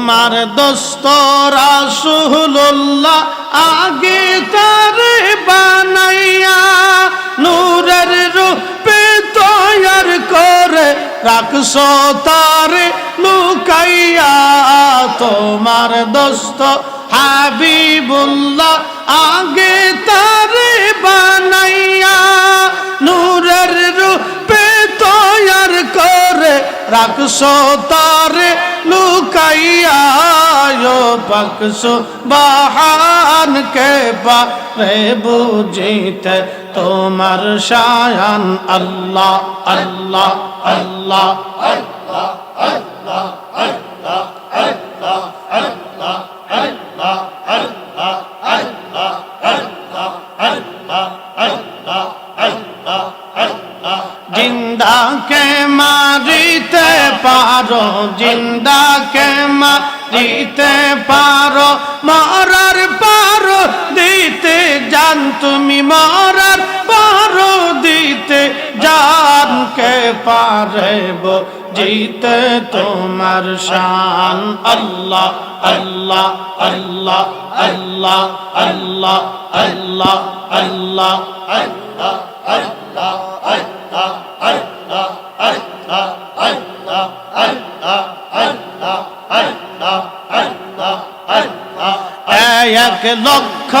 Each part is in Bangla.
তোমার দোস্ত রাসূলুল্লাহ আগে তারে বানাইয়া নূরের রূপে তৈয়ার করে রাখছো, তারে লুকাইয়া। তোমার দোস্ত হাবিবুল্লাহ আগে তারে বানাইয়া নূরের রূপে তৈয়ার করে রাখছো, তারে লুকাইয়া পাকসো বাহান কে পারে বুঝিতে তোমার শায়ান আল্লাহ আল্লাহ আল্লাহ জিন্দাকে মারিতে পারো, জিন্দাকে মারিতে পারো, মরার পারো, দিতে জান তুমি মরার পারো, দিতে জান কে পারেব জিতে তোমার শান। আল্লাহ আল্লাহ আল্লাহ আল্লাহ আল্লাহ আল্লাহ আল্লাহ আল্লাহ আল্লাহ। এক লক্ষ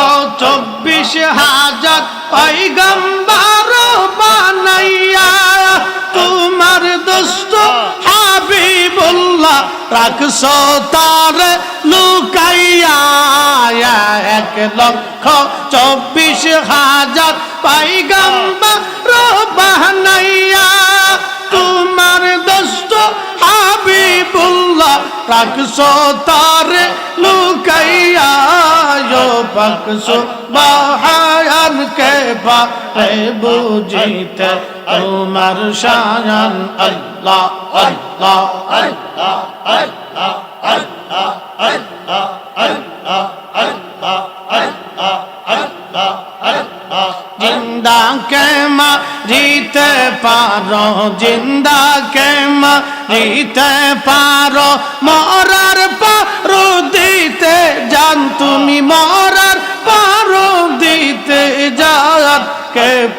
চব্বিশ হাজার পৈগম্বর বানাইয়া। তোমার দোস্ত হাবিবুল্লাহ রাখছো তার লুকাইয়া। এক লক্ষ চব্বিশ হাজার পাইগাম্বার বানাইয়া। তোমার দোস্ত হাবিবুল্লাহ রাখছো তার লুকাইয়া পাকসো বাহায়ান কে পারে বুঝিতে তোমার শায়ান আল্লাহ আল্লাহ আল্লাহ আল্লাহ আল্লাহ আল্লাহ আল্লাহ আল্লাহ আল্লাহ আল্লাহ আল্লাহ জিন্দা কে মারিতে পারো জিন্দা কে মারিতে পারো মরার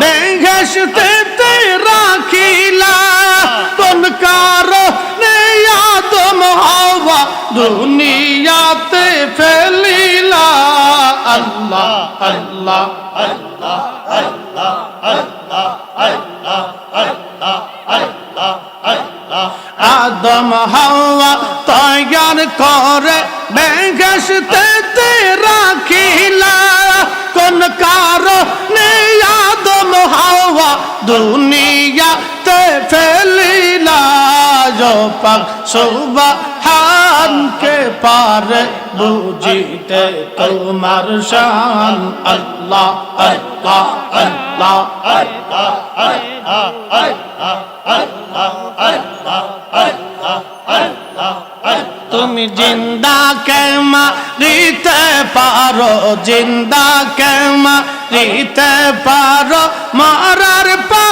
বেহেশতে রাখিলা কোন কারণে আদম হাওয়া, দুনিয়াতে ফেলিলা। আল্লাহ আল্লাহ আল্লাহ আল্লাহ আল্লাহ আল্লাহ আল্লাহ আল্লাহ আল্লাহ। আদম হাওয়া তৈয়ার করে, বেহেশতে দুনিয়াতে ফেলিলা পাক সুবহান কে পারে বুঝিতে তোমার শান আল্লাহ আল্লাহ আল্লাহ আল্লাহ আল্লাহ আল্লাহ আল্লাহ আল্লাহ আল্লাহ তুমি জিন্দা কেমা রিতে পারো? জিন্দা কেমা রিতে পারো? মারার পারো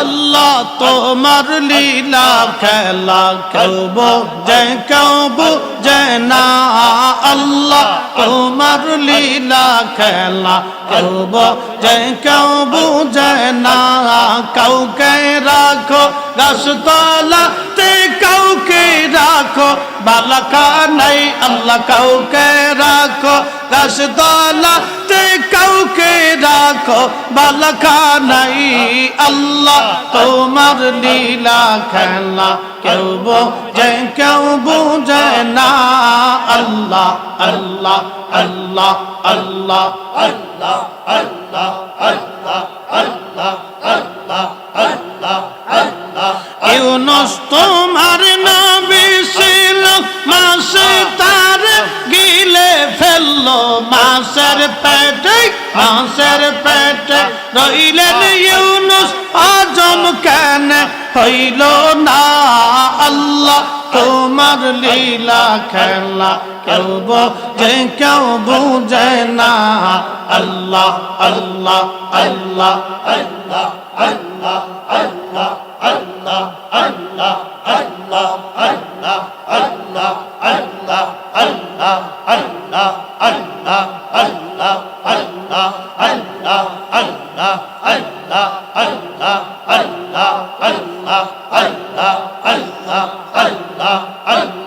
আল্লাহ তোমার লীলা খেলা খেলব যে কব যে না। আল্লাহ তোমার লীলা খেলা খেলব যে কব যে না। কাউকে রাখো রসতলা তে কাউকে রাখো বালকা নাই। আল্লাহ কাউকে রাখো রসতলা বালাকা নাই আল্লাহ তোমার লীলা খেলা কেউ বোঝে কেউ বোঝে না আল্লাহ আল্লাহ আল্লাহ আল্লাহ আল্লাহ আল্লাহ আল্লাহ আল্লাহ আল্লাহ আল্লাহ আল্লাহ ইউনুস তোমার নবী ছিল মাসে মাসের পেটে মাসের পেটে রইলেন ইউনুস আজম কেন হইল না আল্লাহ তোমার লীলা খেলা কেউ বোঝে কেউ বুঝে না আল্লাহ আল্লাহ আল্লাহ আল্লাহ আল্লাহ আল্লাহ আল্লাহ আল্লাহ আল্লাহ আল্লাহ আল্লাহ আল্লাহ আল্লাহ আল্লাহ